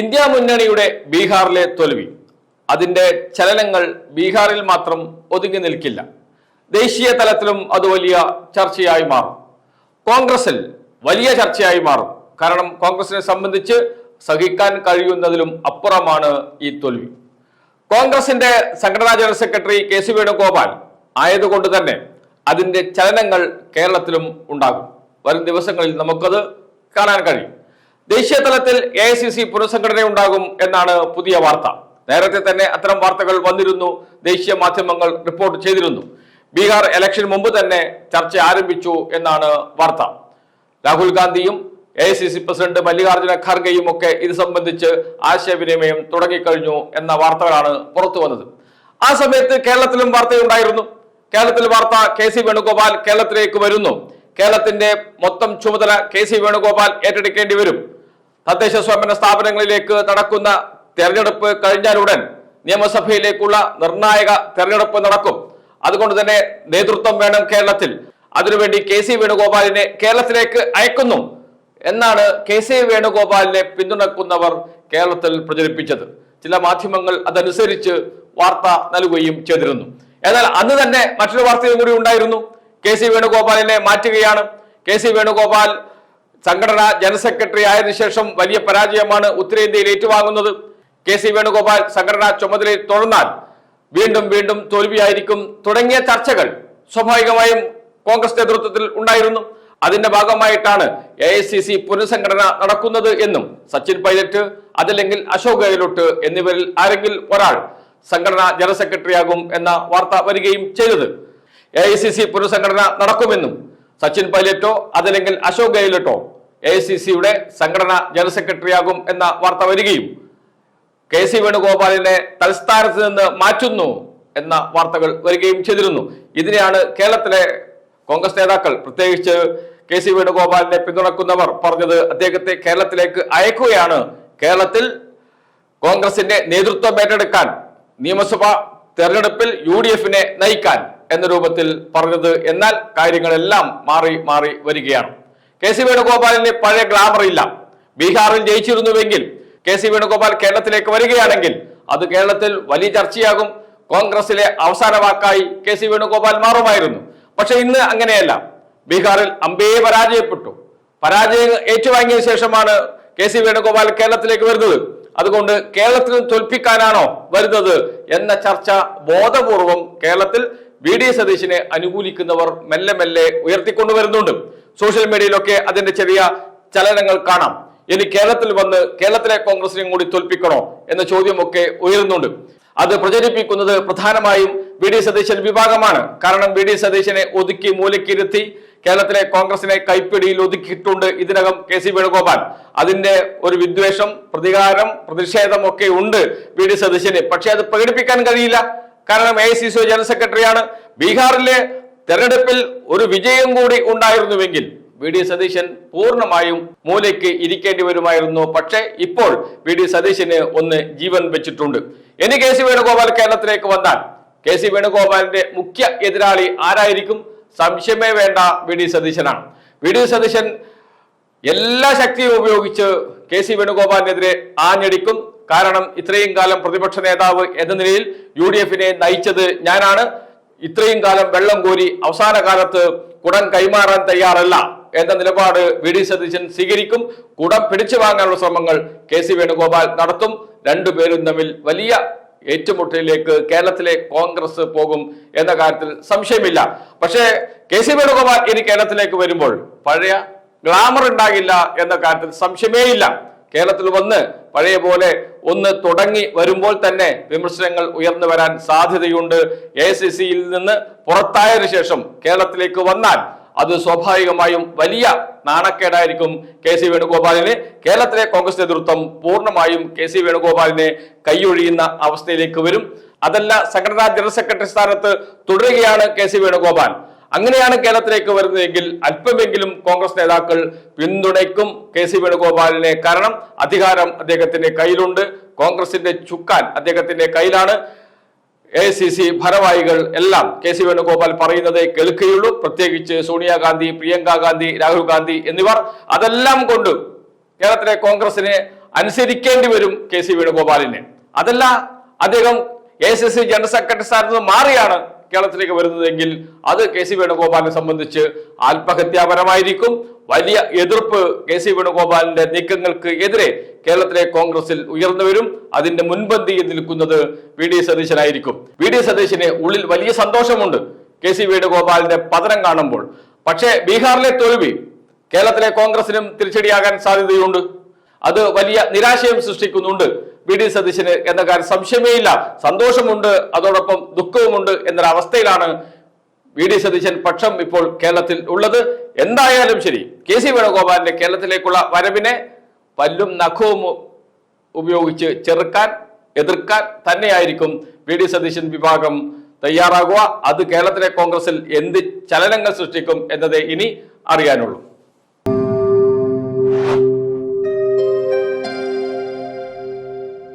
India മുന്നണിയുടെ ബീഹാറിലെ തോൽവി. അതിന്റെ ചലനങ്ങൾ ബീഹാറിൽ മാത്രം ഒതുങ്ങി നിൽക്കില്ല. ദേശീയ തലത്തിലും അത് വലിയ ചർച്ചയായി മാറും. കോൺഗ്രസിൽ വലിയ ചർച്ചയായി മാറും. കാരണം കോൺഗ്രസിനെ സംബന്ധിച്ച് സഹിക്കാൻ കഴിയുന്നതിലും അപ്പുറമാണ് ഈ തോൽവി. കോൺഗ്രസിന്റെ സംഘടനാ general secretary K C Venugopal ആയതുകൊണ്ട് തന്നെ അതിന്റെ ചലനങ്ങൾ കേരളത്തിലും ഉണ്ടാകും. വരും ദിവസങ്ങളിൽ നമുക്കത് കാണാൻ കഴിയും. ദേശീയ തലത്തിൽ എ ഐ സി സി പുനഃസംഘടന ഉണ്ടാകും എന്നാണ് പുതിയ വാർത്ത. നേരത്തെ തന്നെ അത്തരം വാർത്തകൾ വന്നിരുന്നു ദേശീയ മാധ്യമങ്ങൾ റിപ്പോർട്ട് ചെയ്തിരുന്നു. ബീഹാർ ഇലക്ഷൻ മുമ്പ് തന്നെ ചർച്ച ആരംഭിച്ചു എന്നാണ് വാർത്ത. രാഹുൽ ഗാന്ധിയും A I C C president Mallikarjuna ഖാർഗെയും ഒക്കെ ഇത് സംബന്ധിച്ച് ആശയവിനിമയം തുടങ്ങിക്കഴിഞ്ഞു എന്ന വാർത്തകളാണ് പുറത്തു വന്നത്. ആ സമയത്ത് കേരളത്തിലും വാർത്തയുണ്ടായിരുന്നു. കേരളത്തിൽ വാർത്ത കെ സി വേണുഗോപാൽ കേരളത്തിലേക്ക് വരുന്നു. കേരളത്തിന്റെ മൊത്തം ചുമതല കെ സി വേണുഗോപാൽ ഏറ്റെടുക്കേണ്ടി വരും. തദ്ദേശ സ്വയംഭരണ സ്ഥാപനങ്ങളിലേക്ക് നടക്കുന്ന തെരഞ്ഞെടുപ്പ് കഴിഞ്ഞാലുടൻ നിയമസഭയിലേക്കുള്ള നിർണായക തെരഞ്ഞെടുപ്പ് നടക്കും. അതുകൊണ്ട് തന്നെ നേതൃത്വം വേണം കേരളത്തിൽ. അതിനുവേണ്ടി കെ സി വേണുഗോപാലിനെ കേരളത്തിലേക്ക് അയക്കുന്നു എന്നാണ് കെ സി വേണുഗോപാലിനെ പിന്തുണക്കുന്നവർ കേരളത്തിൽ പ്രചരിപ്പിച്ചത്. ചില മാധ്യമങ്ങൾ അതനുസരിച്ച് വാർത്ത നൽകുകയും ചെയ്തിരുന്നു. എന്നാൽ അന്ന് തന്നെ മറ്റൊരു വാർത്തയും കൂടി ഉണ്ടായിരുന്നു. കെ സി വേണുഗോപാലിനെ മാറ്റുകയാണ്. കെ സി വേണുഗോപാൽ സംഘടന ജനറൽ സെക്രട്ടറി ആയതിനു ശേഷം വലിയ പരാജയമാണ് ഉത്തരേന്ത്യയിൽ ഏറ്റുവാങ്ങുന്നത്. കെ സി വേണുഗോപാൽ സംഘടനാ ചുമതലയിൽ തുടർന്നാൽ വീണ്ടും വീണ്ടും തോൽവിയായിരിക്കും തുടങ്ങിയ ചർച്ചകൾ സ്വാഭാവികമായും കോൺഗ്രസ് നേതൃത്വത്തിൽ ഉണ്ടായിരുന്നു. അതിന്റെ ഭാഗമായിട്ടാണ് എ ഐ സി സി പുനഃസംഘടന നടക്കുന്നത് എന്നും സച്ചിൻ പൈലറ്റ് അതല്ലെങ്കിൽ അശോക് ഗെഹ്ലോട്ട് എന്നിവരിൽ ആരെങ്കിലും ഒരാൾ സംഘടന ജനറൽ സെക്രട്ടറി ആകും എന്ന വാർത്ത വരികയും ചെയ്തത്. എ ഐ സി സി പുനഃസംഘടന നടക്കുമെന്നും സച്ചിൻ പൈലറ്റോ അതല്ലെങ്കിൽ അശോക് ഗെഹ്ലോട്ടോ എ സി സിയുടെ സംഘടനാ ജനറൽ സെക്രട്ടറിയാകും എന്ന വാർത്ത വരികയും കെ സി വേണുഗോപാലിനെ തൽസ്ഥാനത്ത് നിന്ന് മാറ്റുന്നു എന്ന വാർത്തകൾ വരികയും ചെയ്തിരുന്നു. ഇതിനെയാണ് കേരളത്തിലെ കോൺഗ്രസ് നേതാക്കൾ പ്രത്യേകിച്ച് കെ സി വേണുഗോപാലിനെ പിന്തുണക്കുന്നവർ പറഞ്ഞത് അദ്ദേഹത്തെ കേരളത്തിലേക്ക് അയക്കുകയാണ്. കേരളത്തിൽ കോൺഗ്രസിന്റെ നേതൃത്വം ഏറ്റെടുക്കാൻ നിയമസഭാ തെരഞ്ഞെടുപ്പിൽ യു ഡി എഫിനെ നയിക്കാൻ എന്ന രൂപത്തിൽ പറഞ്ഞത് എന്നാൽ കാര്യങ്ങളെല്ലാം മാറി മാറി വരികയാണ്. കെ സി വേണുഗോപാലിന് പഴയ ഗ്ലാമർ ഇല്ല. ബീഹാറിൽ ജയിച്ചിരുന്നുവെങ്കിൽ കെ സി വേണുഗോപാൽ കേരളത്തിലേക്ക് വരികയാണെങ്കിൽ അത് കേരളത്തിൽ വലിയ ചർച്ചയാകും. കോൺഗ്രസിലെ അവസാന വാക്കായി കെ സി വേണുഗോപാൽ മാറുമായിരുന്നു. പക്ഷെ ഇന്ന് അങ്ങനെയല്ല. ബീഹാറിൽ അമ്പേ പരാജയപ്പെട്ടു. പരാജയം ഏറ്റുവാങ്ങിയ ശേഷമാണ് കെ സി വേണുഗോപാൽ കേരളത്തിലേക്ക് വരുന്നത്. അതുകൊണ്ട് കേരളത്തിൽ തോൽപ്പിക്കാനാണോ വരുന്നത് എന്ന ചർച്ച ബോധപൂർവം കേരളത്തിൽ വി ഡി സതീശിനെ അനുകൂലിക്കുന്നവർ മെല്ലെ മെല്ലെ ഉയർത്തിക്കൊണ്ടുവരുന്നുണ്ട്. സോഷ്യൽ മീഡിയയിലൊക്കെ അതിന്റെ ചെറിയ ചലനങ്ങൾ കാണാം. ഇനി കേരളത്തിൽ വന്ന് കേരളത്തിലെ കോൺഗ്രസിനെയും കൂടി തോൽപ്പിക്കണോ എന്ന ചോദ്യമൊക്കെ ഉയരുന്നുണ്ട്. അത് പ്രചരിപ്പിക്കുന്നത് പ്രധാനമായും വി ഡി സതീശൻ വിഭാഗമാണ്. കാരണം വി ഡി സതീശനെ ഒതുക്കി മൂലക്കിരുത്തി കേരളത്തിലെ കോൺഗ്രസിനെ കൈപ്പിടിയിൽ ഒതുക്കിയിട്ടുണ്ട് ഇതിനകം കെ സി വേണുഗോപാൽ. അതിന്റെ ഒരു വിദ്വേഷം പ്രതികാരം പ്രതിഷേധം ഒക്കെ ഉണ്ട് വി ഡി സതീശന്. പക്ഷെ അത് പ്രകടിപ്പിക്കാൻ കഴിയില്ല. കാരണം എ സി സി ജനറൽ സെക്രട്ടറിയാണ്. ബീഹാറിലെ തെരഞ്ഞെടുപ്പിൽ ഒരു വിജയം കൂടി ഉണ്ടായിരുന്നുവെങ്കിൽ വി ഡി സതീശൻ പൂർണമായും മൂലയ്ക്ക് ഇരിക്കേണ്ടി വരുമായിരുന്നു പക്ഷേ ഇപ്പോൾ വി ഡി സതീശന് ഒന്ന് ജീവൻ വെച്ചിട്ടുണ്ട്. ഇനി കെ സി വേണുഗോപാൽ കേരളത്തിലേക്ക് വന്നാൽ കെ സി വേണുഗോപാലിന്റെ മുഖ്യ എതിരാളി ആരായിരിക്കും? സംശയമേ വേണ്ട വി ഡി സതീശനാണ്. വി ഡി സതീശൻ എല്ലാ ശക്തിയും ഉപയോഗിച്ച് കെ സി വേണുഗോപാലിനെതിരെ ആഞ്ഞടിക്കും. കാരണം ഇത്രയും കാലം പ്രതിപക്ഷ നേതാവ് എന്ന നിലയിൽ യു ഡി എഫിനെ നയിച്ചത് ഞാനാണ്. ഇത്രയും കാലം വെള്ളം കോരി അവസാന കാലത്ത് കുടം കൈമാറാൻ തയ്യാറല്ല എന്ന നിലപാട് വി ഡി സതീശൻ സ്വീകരിക്കും. കുടം പിടിച്ചു വാങ്ങാനുള്ള ശ്രമങ്ങൾ കെ സി വേണുഗോപാൽ നടത്തും. രണ്ടുപേരും തമ്മിൽ വലിയ ഏറ്റുമുട്ടലിലേക്ക് കേരളത്തിലെ കോൺഗ്രസ് പോകും എന്ന കാര്യത്തിൽ സംശയമില്ല. പക്ഷേ കെ സി വേണുഗോപാൽ ഇനി കേരളത്തിലേക്ക് വരുമ്പോൾ പഴയ ഗ്ലാമർ ഉണ്ടാകില്ല എന്ന കാര്യത്തിൽ സംശയമേയില്ല. കേരളത്തിൽ വന്ന് പഴയ പോലെ ഒന്ന് തുടങ്ങി വരുമ്പോൾ തന്നെ വിമർശനങ്ങൾ ഉയർന്നു വരാൻ സാധ്യതയുണ്ട്. എ സി സിയിൽ നിന്ന് പുറത്തായതിനു ശേഷം കേരളത്തിലേക്ക് വന്നാൽ അത് സ്വാഭാവികമായും വലിയ നാണക്കേടായിരിക്കും. കെ സി വേണുഗോപാലിന് കേരളത്തിലെ കോൺഗ്രസ് നേതൃത്വം പൂർണമായും കെ സി വേണുഗോപാലിനെ കൈയൊഴിയുന്ന അവസ്ഥയിലേക്ക് വരും. അതല്ല സംഘടനാ ജനറൽ സെക്രട്ടറി സ്ഥാനത്ത് തുടരുകയാണ് കെ സി വേണുഗോപാൽ. അങ്ങനെയാണ് കേരളത്തിലേക്ക് വരുന്നതെങ്കിൽ അല്പമെങ്കിലും കോൺഗ്രസ് നേതാക്കൾ പിന്തുണയ്ക്കും കെ സി വേണുഗോപാലിനെ. കാരണം അധികാരം അദ്ദേഹത്തിന്റെ കയ്യിലുണ്ട്. കോൺഗ്രസിന്റെ ചുക്കാൻ അദ്ദേഹത്തിന്റെ കയ്യിലാണ്. എ സി സി ഭാരവാഹികൾ എല്ലാം കെ സി വേണുഗോപാൽ പറയുന്നതേ കേൾക്കുകയുള്ളൂ. പ്രത്യേകിച്ച് സോണിയാഗാന്ധി പ്രിയങ്ക ഗാന്ധി രാഹുൽ ഗാന്ധി എന്നിവർ അതെല്ലാം കൊണ്ട് കേരളത്തിലെ കോൺഗ്രസിനെ അനുസരിക്കേണ്ടി വരും കെ സി വേണുഗോപാലിനെ. അതല്ല അദ്ദേഹം A S C general secretary സ്ഥാനത്ത് മാറിയാണ് കേരളത്തിലേക്ക് വരുന്നതെങ്കിൽ അത് കെ സി വേണുഗോപാലിനെ സംബന്ധിച്ച് ആത്മഹത്യാപരമായിരിക്കും. വലിയ എതിർപ്പ് കെ സി വേണുഗോപാലിന്റെ നീക്കങ്ങൾക്ക് എതിരെ കേരളത്തിലെ കോൺഗ്രസിൽ ഉയർന്നു വരും. അതിന്റെ മുൻപന്തിയിൽ നിൽക്കുന്നത് വി ഡി സതീശനായിരിക്കും. വി ഡി സതീശന് ഉള്ളിൽ വലിയ സന്തോഷമുണ്ട് കെ സി വേണുഗോപാലിന്റെ പതനം കാണുമ്പോൾ. പക്ഷേ ബീഹാറിലെ തോൽവി കേരളത്തിലെ കോൺഗ്രസിനും തിരിച്ചടിയാകാൻ സാധ്യതയുണ്ട്. അത് വലിയ നിരാശയും സൃഷ്ടിക്കുന്നുണ്ട്. വി ഡി സതീശന് എന്ന കാര്യം സംശയമേ ഇല്ല സന്തോഷമുണ്ട് അതോടൊപ്പം ദുഃഖവുമുണ്ട് എന്നൊരവസ്ഥയിലാണ് വി ഡി സതീശൻ പക്ഷം ഇപ്പോൾ കേരളത്തിൽ ഉള്ളത്. എന്തായാലും ശരി കെ സി വേണുഗോപാലിന്റെ കേരളത്തിലേക്കുള്ള വരവിനെ പല്ലും നഖവും ഉപയോഗിച്ച് ചെറുക്കാൻ എതിർക്കാൻ തന്നെയായിരിക്കും വി ഡി സതീശൻ വിഭാഗം തയ്യാറാകുക. അത് കേരളത്തിലെ കോൺഗ്രസിൽ എന്ത് ചലനങ്ങൾ സൃഷ്ടിക്കും എന്നതേ ഇനി അറിയാനുള്ളൂ.